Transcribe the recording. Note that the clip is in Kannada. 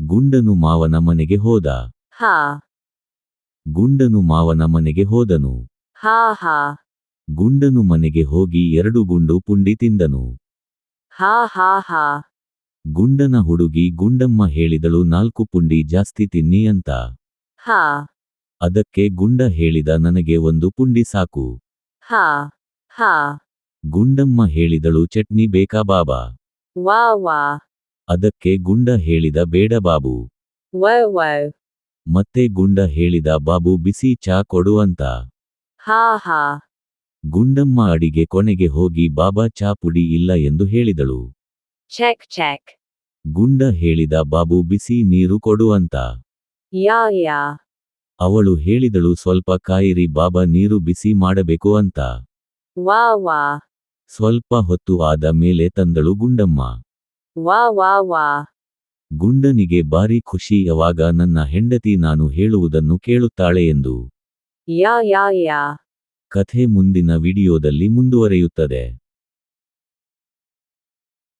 ಗುಂಡನು ಮಾವನ ಮನೆಗೆ ಹೋದ. ಹಾ. ಗುಂಡನು ಮಾವನ ಮನೆಗೆ ಹೋದನು. ಹಾ ಹಾ. ಗುಂಡನು ಮನೆಗೆ ಹೋಗಿ ಎರಡು ಗುಂಡು ಪುಂಡಿ ತಿಂದನು. ಹಾ ಹಾ ಹಾ. ಗುಂಡನ ಹುಡುಗಿ ಗುಂಡಮ್ಮ ಹೇಳಿದಳು ನಾಲ್ಕು ಪುಂಡಿ ಜಾಸ್ತಿ ತಿನ್ನಿ ಅಂತ. ಹಾ. ಅದಕ್ಕೆ ಗುಂಡ ಹೇಳಿದ ನನಗೆ ಒಂದು ಪುಂಡಿ ಸಾಕು. ಹಾ ಹಾ. ಗುಂಡಮ್ಮ ಹೇಳಿದಳು ಚಟ್ನಿ ಬೇಕಾ ಬಾಬಾ. ವಾ wa, ಅದಕ್ಕೆ ಗುಂಡ ಹೇಳಿದ ಬೇಡ ಬಾಬು. ಮತ್ತೆ ಗುಂಡ ಹೇಳಿದ ಬಾಬು ಬಿಸಿ ಚಾ ಕೊಡುವಂತ. ha, ಗುಂಡಮ್ಮ ಅಡಿಗೆ ಕೊನೆಗೆ ಹೋಗಿ ಬಾಬಾ ಚಾ ಪುಡಿ ಇಲ್ಲ ಎಂದು ಹೇಳಿದಳು. ಚೆಕ್ ಚೆಕ್ ಗುಂಡ ಹೇಳಿದ ಬಾಬು ಬಿಸಿ ನೀರು ಕೊಡುವಂತ. ಯಾ ya, ಅವಳು ಹೇಳಿದಳು ಸ್ವಲ್ಪ ಕಾಯಿರಿ ಬಾಬಾ ನೀರು ಬಿಸಿ ಮಾಡಬೇಕು ಅಂತ. ಸ್ವಲ್ಪ ಹೊತ್ತು ಆದ ಮೇಲೆ ತಂದಳು ಗುಂಡಮ್ಮ. Wa ವಾ ವಾ. ಗುಂಡನಿಗೆ ಬಾರಿ ಖುಷಿ ಯಾವಾಗ ನನ್ನ ಹೆಂಡತಿ ನಾನು ಹೇಳುವುದನ್ನು ಕೇಳುತ್ತಾಳೆ ಎಂದು ಯಾ ಯಾ ಯಾ. ಕಥೆ ಮುಂದಿನ ವಿಡಿಯೋದಲ್ಲಿ ಮುಂದುವರೆಯುತ್ತದೆ.